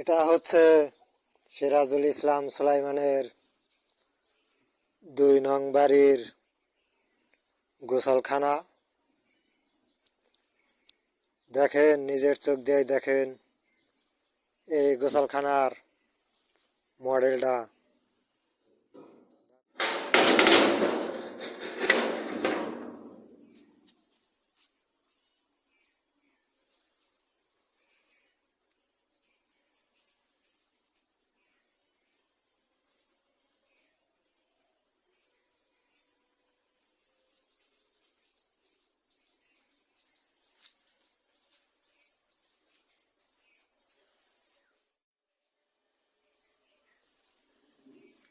এটা হচ্ছে সিরাজুল ইসলাম সুলাইমানের দুই নং বাড়ির গোসলখানা। দেখেন, নিজের চোখ দিয়ে দেখেন এই গোসলখানার মডেলটা।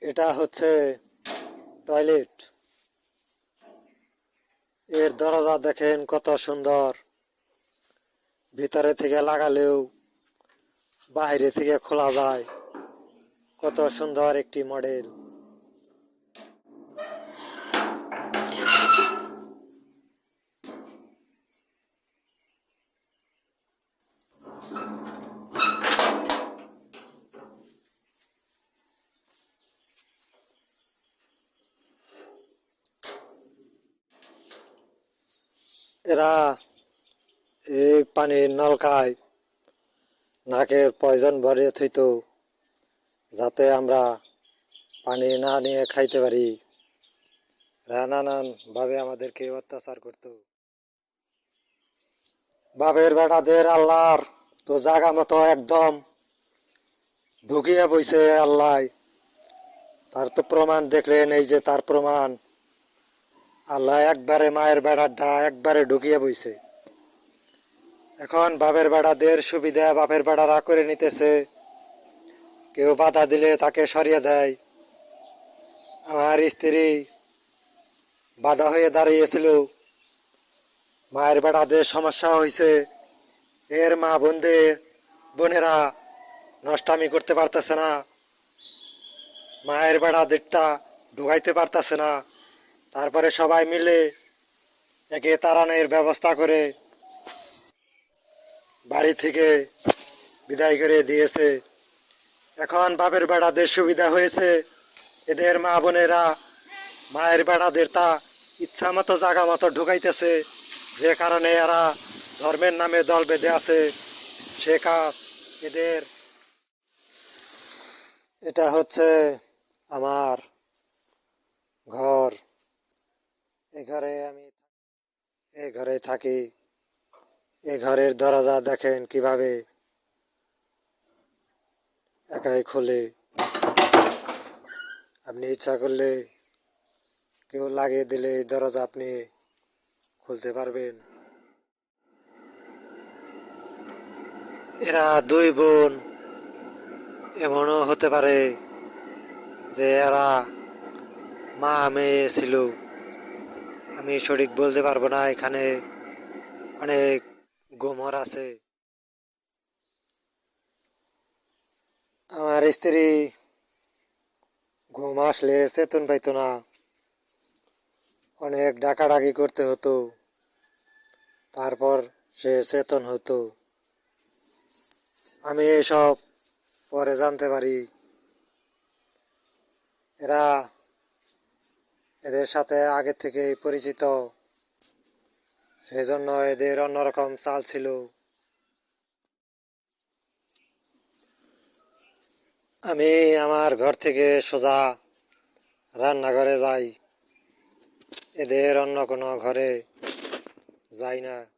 এটা হচ্ছে টয়লেট। এর দরজা দেখেন কত সুন্দর। ভিতরে থেকে লাগালেও বাইরে থেকে খোলা যায়। কত সুন্দর একটি মডেল। এরা এই পানির নলকায় নাকের পয়জন ভরে থইত, যাতে আমরা পানি না নিয়ে খাইতে পারি। এরা নানান ভাবে আমাদেরকে অত্যাচার করত। বাপের বেটাদের আল্লাহর তো জাগা মতো একদম ঢুকিয়ে বইছে আল্লাহ। তার তো প্রমাণ দেখলেন, এই যে তার প্রমাণ। আল্লাহ একবারে মায়ের বেড়াটা একবারে ঢুকিয়ে বইছে। এখন বাপের বেড়াদের সুবিধা বাপের বেড়ারা করে নিতেছে। কেউ বাধা দিলে তাকে সরিয়ে দেয়। আমার স্ত্রী বাধা হয়ে দাঁড়িয়েছিল। মায়ের বেড়াদের সমস্যা হয়েছে এর মা বোনদের বোনেরা নষ্টামি করতে পারতেছে না। মায়ের বেড়াদেরটা ঢুকাইতে পারতেছে না। তারপরে সবাই মিলে একে তাড়ানোর ব্যবস্থা করে বাড়ি থেকে বিদায় করে দিয়েছে। এখন বাপের বেড়াদের সুবিধা হয়েছে। এদের মা বোনেরা মায়ের বেড়াদের তা ইচ্ছা মতো জাগা মতো ঢুকাইতেছে। যে কারণে এরা ধর্মের নামে দল বেঁধে আছে। সে কাজ এদের। এটা হচ্ছে আমার ঘর এ ঘরে আমি এ ঘরে থাকি। এ ঘরের দরজা দেখেন কীভাবে একাই খোলে। আপনি ইচ্ছা করলে কেউ লাগিয়ে দিলে এই দরজা আপনি খুলতে পারবেন। এরা দুই বোন, এমনও হতে পারে যে এরা মা মেয়ে ছিল। আমি সঠিক বলতে পারব না, এখানে অনেক গোমর আছে। আমার স্ত্রী ঘুম আসলে চেতন পাইতো না। অনেক ডাকাডাকি করতে হতো। তারপর সে চেতন হতো। আমি এসব পরে জানতে পারি। এরা এদের সাথে আগে থেকেই পরিচিত। সেজন্য এদের অন্যরকম চাল ছিল। আমি আমার ঘর থেকে সোজা রান্নাঘরে যাই। এদের অন্য কোনো ঘরে যাই না।